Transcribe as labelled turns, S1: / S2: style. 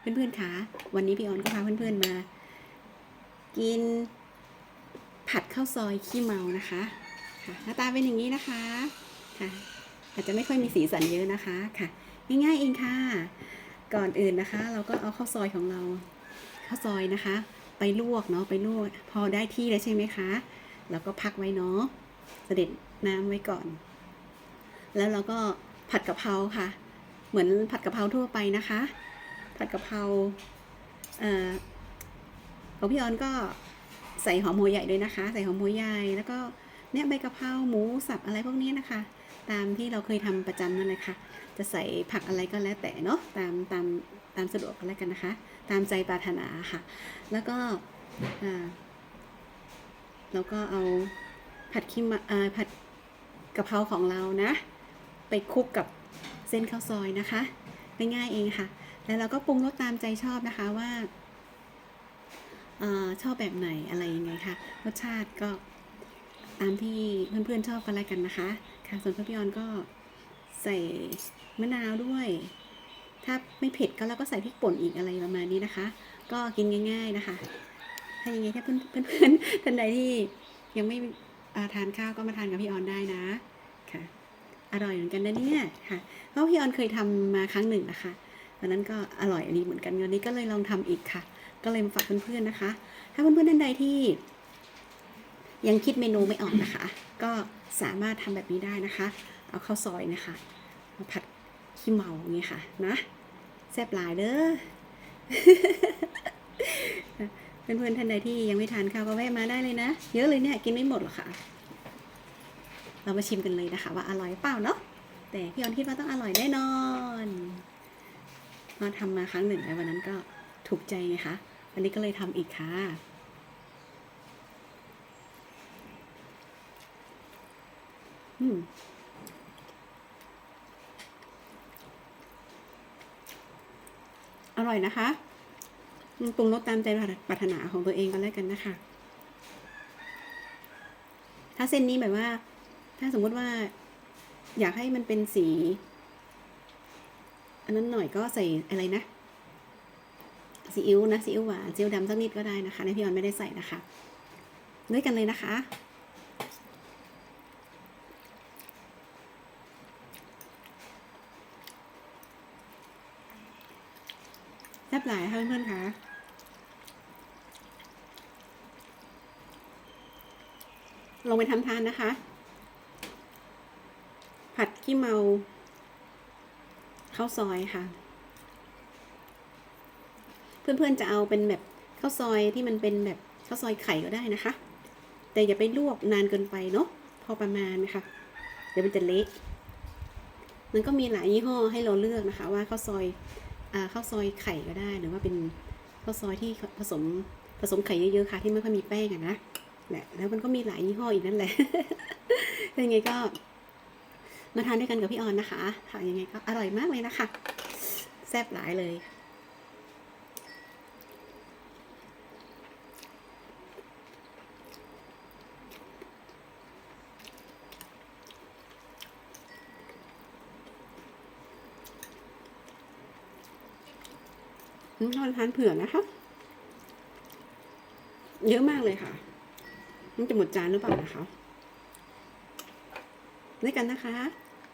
S1: เพื่อนๆคะวันนี้พี่ออนก็พาเพื่อนๆมา กิน ผัดข้าวซอยขี้เมานะคะค่ะหน้าตาเป็นอย่างนี้นะคะค่ะอาจจะไม่ค่อยมีสีสันเยอะนะคะค่ะง่ายๆเองค่ะ ก่อนอื่นนะคะ เราก็เอาข้าวซอยของเราข้าวซอยนะคะ ไปลวกเนาะไปลวกพอได้ที่แล้วใช่ไหมคะแล้วก็พักไว้เนาะเสด็จน้ำไว้ก่อน แล้วเราก็ผัดกะเพราค่ะ เหมือนผัดกะเพราทั่วไปนะคะ ผัดกะเพราเอ่อของพี่ออนก็ใส่หอมหัวใหญ่ด้วยนะคะ ใส่หอมหัวใหญ่แล้วก็เนี่ยใบกะเพราหมูสับอะไรพวกนี้นะคะ ตามที่เราเคยทำประจำนั่นเลยค่ะ จะใส่ผักอะไรก็แล้วแต่เนาะตามตามตามสะดวกก็แล้วกันนะคะ ตามใจปรารถนาค่ะ แล้วก็อ่าแล้วก็เอาผัดขี้มาอ่าผัดกะเพราของเรานะ ไปคลุกกับเส้นข้าวซอยนะคะง่ายๆเองค่ะ แล้วเราก็ปรุงรสตามใจชอบนะคะว่าออชอบแบบไหนอะไรยังไงคะรสชาติก็ตามที่เพื่อนๆชอบกันแล้วกันนะคะ ค่ะ ส่วนพี่ออนก็ใส่มะนาวด้วย ถ้าไม่เผ็ดก็เราก็ใส่พริกป่นอีกอะไรประมาณนี้นะคะ ก็กินง่าย ๆนะคะ ถ้ายังไงถ้าเพื่อนๆท่านใดที่ยังไม่าทานข้าวก็มาทานกับพี่ออนได้นะค่ะ อร่อยเหมือนกันนะเนี่ยค่ะ เพราะพี่ออนเคยทำมาครั้งหนึ่งนะคะ ตอนนั้นก็อร่อยดีเหมือนกันวันนี้ก็เลยลองทำอีกค่ะ ก็เลยมาฝากเพื่อนๆนะคะ ถ้าเพื่อนๆท่านใดที่ ยังคิดเมนูไม่ออกนะคะ ก็สามารถทำแบบนี้ได้นะคะ เอาข้าวซอยนะคะมาผัดขี้เมาอย่างนี้ค่ะนะแซ่บหลายเด้อเพื่อนๆท่านใดที่ยังไม่ทานข้าวก็แวะมาได้เลยนะ เยอะเลยเนี่ยกินไม่หมดหรอกค่ะ เรามาชิมกันเลยนะคะ ว่าอร่อยเปล่าเนาะแต่พี่ออนคิดว่าต้องอร่อยแน่นอน มาทำมาครั้งหนึ่งแล้ววันนั้นก็ถูกใจไงคะ วันนี้ก็เลยทำอีกค่ะอืมอร่อยนะคะปรุงรสตามใจปรารถนาของตัวเองกันแล้วกันนะคะ ถ้าเส้นนี้แบบว่า ถ้าสมมติว่า อยากให้มันเป็นสี อันนั้นหน่อยก็ใส่อะไรนะซีอิ๊วนะซีอิ๊วหวานซีอิ๊วดำสักนิดก็ได้นะคะในพี่ออนไม่ได้ใส่นะคะด้วยกันเลยนะคะ แซ่บหลายค่ะเพื่อนๆคะลงไปทำทานนะคะ ผัดขี้เมา ข้าวซอยค่ะ เพื่อนๆจะเอาเป็นแบบข้าวซอยที่มันเป็นแบบข้าวซอยไข่ก็ได้นะคะ แต่อย่าไปลวกนานเกินไปเนาะพอประมาณนะคะเดี๋ยวมันจะเละมันก็มีหลายยี่ห้อให้เราเลือกนะคะ ว่าข้าวซอยอ่าข้าวซอยไข่ก็ได้หรือว่าเป็นข้าวซอยที่ผสมผสมไข่เยอะๆค่ะ ที่ไม่ค่อยมีแป้งอะนะแหละแล้วมันก็มีหลายยี่ห้ออีกนั่นแหละยังไงก็ มาทานด้วยกันกับพี่ออนนะคะค่ะยังไงก็อร่อยมากเลยนะคะ แซ่บหลายเลยอืมทอดทานเผื่อนะคะ เยอะมากเลยค่ะ มันจะหมดจานหรือเปล่านะคะด้วยกันนะคะ